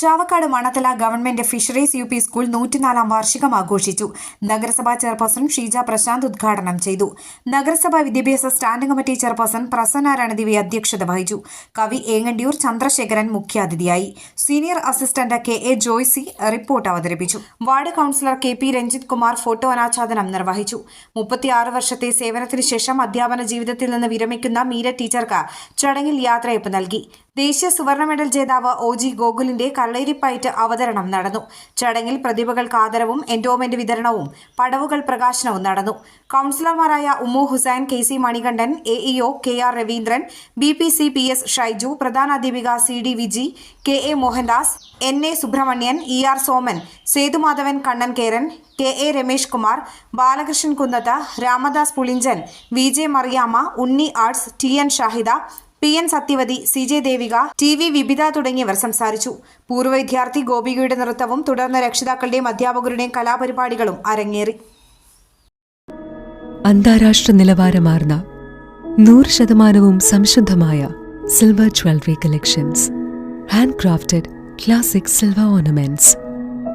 Chavakkad Manathala government fisheries U P school നൂറ്റിനാലാം വാർഷികം ആഘോഷിച്ചു. നഗരസഭാ ചെയർപേഴ്സൺ ഷീജ പ്രശാന്ത് ഉദ്ഘാടനം ചെയ്തു. നഗരസഭാ വിദ്യാഭ്യാസ standing committee chairperson Prasanna Ranadivi അധ്യക്ഷത വഹിച്ചു. കവി ഏങ്ങണ്ടിയൂർ ചന്ദ്രശേഖരൻ മുഖ്യാതിഥിയായി. Senior assistant K A Joicy report അവതരിപ്പിച്ചു. Ward councillor K P Ranjith Kumar photo അനാച്ഛാദനം നിർവഹിച്ചു. മുപ്പത്തിയാറ് വർഷത്തെ സേവനത്തിന് ശേഷം അധ്യാപന ജീവിതത്തിൽ നിന്ന് വിരമിക്കുന്ന മീര ടീച്ചർക്ക് ചടങ്ങിൽ യാത്രയപ്പ് നൽകി. ദേശീയ സുവർണ മെഡൽ ജേതാവ് ഒ ജി ഗോകുലിന്റെ കള്ളേരിപ്പയറ്റ് അവതരണം നടന്നു. ചടങ്ങിൽ പ്രതിഭകൾക്ക് ആദരവും എൻഡോമെന്റ് വിതരണവും പടവുകൾ പ്രകാശനവും നടന്നു. കൌൺസിലർമാരായ Ummu Hussain K C Manikandan A EO K R Raveendran B P C P S Shaiju പ്രധാന അധ്യാപിക C D Viji K A Mohandas N A Subrahmanyan E R Soman Sethumadhavan Kannan Keran K A Ramesh Kumar Balakrishnan Kunnath Ramadas Pulinchan V J Mariyamma Unni arts T N Shahida P N Sathyavathi C J Devika T V Vibitha തുടങ്ങിയവർ സംസാരിച്ചു. പൂർവ വിദ്യാർത്ഥി ഗോപികയുടെ നൃത്തവും തുടർന്ന് രക്ഷിതാക്കളുടെയും അധ്യാപകരുടെയും കലാപരിപാടികളും അരങ്ങേറി. അന്താരാഷ്ട്ര നിലവാരമാർന്ന നൂറ് ശതമാനവും സംശുദ്ധമായ silver jewellery collections handcrafted classic silver ornaments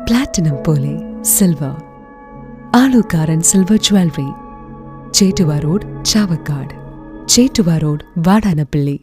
platinum പോലെ silver Alukkaran silver jewellery Chettuva road Chavakkad Chettuva road Vadanappally.